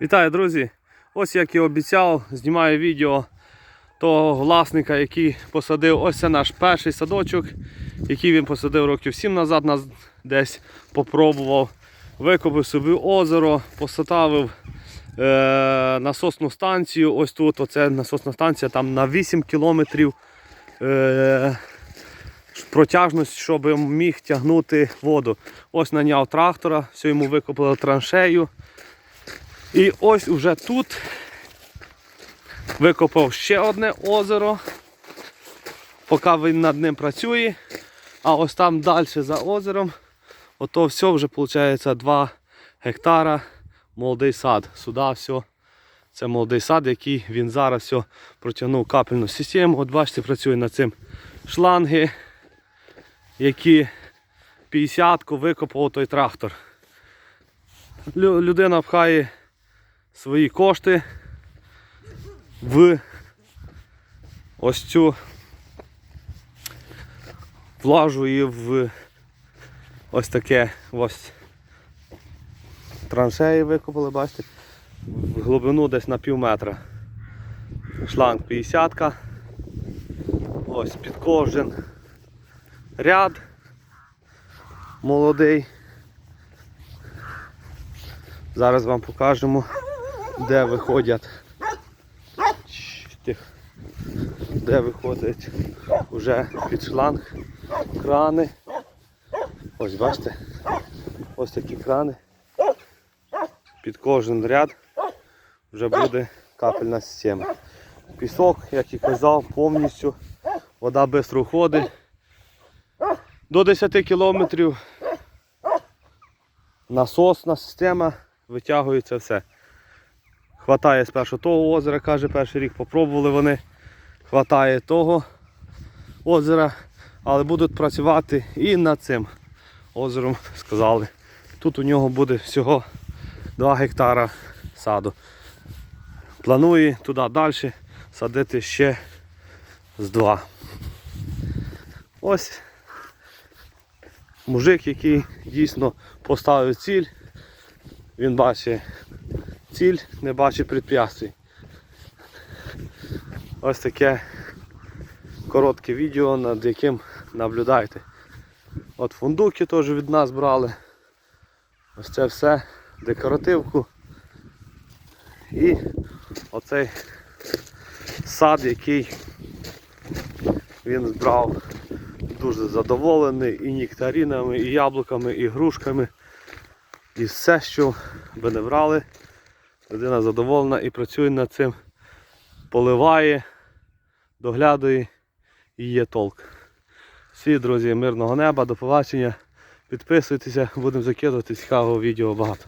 Вітаю, друзі! Ось як і обіцяв, знімаю відео того власника, який посадив. Ось це наш перший садочок, який він посадив років 7 назад, нас десь попробував. Викопив собі озеро, посадив е, насосну станцію. Ось тут оце насосна станція там на 8 кілометрів. Е, протяжність, щоб міг тягнути воду. Ось наняв трактора, все йому викопали траншею. І ось уже тут викопав ще одне озеро, поки він над ним працює. А ось там далі за озером, ото все вже виходить 2 гектара молодий сад. Сюди все. Це молодий сад, який він зараз все протягнув капельну систему. От бачите, працює над цим шланги, які 50-ку викопав той трактор. Людина пхає свої кошти в ось цю влажу її в ось таке ось траншеї викопали, бачите, в глибину десь на пів метра. Шланг 50 -ка. Ось під кожен ряд молодий. Зараз вам покажемо, де виходять. Де виходять вже під шланг крани. Ось бачите, ось такі крани. Під кожен ряд вже буде капельна система. Пісок, як і казав, повністю. Вода швидко входить. До 10 кілометрів насосна система, витягується все. Хватає спершу того озера, каже, перший рік попробували вони. Хватає того озера, але будуть працювати і над цим озером, сказали. Тут у нього буде всього 2 гектара саду. Планує туди далі садити ще з 2. Ось мужик, який дійсно поставив ціль, він бачить ціль, не бачить препятствий. Ось таке коротке відео, над яким наблюдайте. От фундуки теж від нас брали. Ось це все, декоративку. І оцей сад, який він збрав дуже задоволений і нектаринами, і яблуками, і грушками. І все, що би не брали, людина задоволена і працює над цим, поливає, доглядає і є толк. Всі, друзі, мирного неба, до побачення. Підписуйтеся, будемо закидувати цікавого відео багато.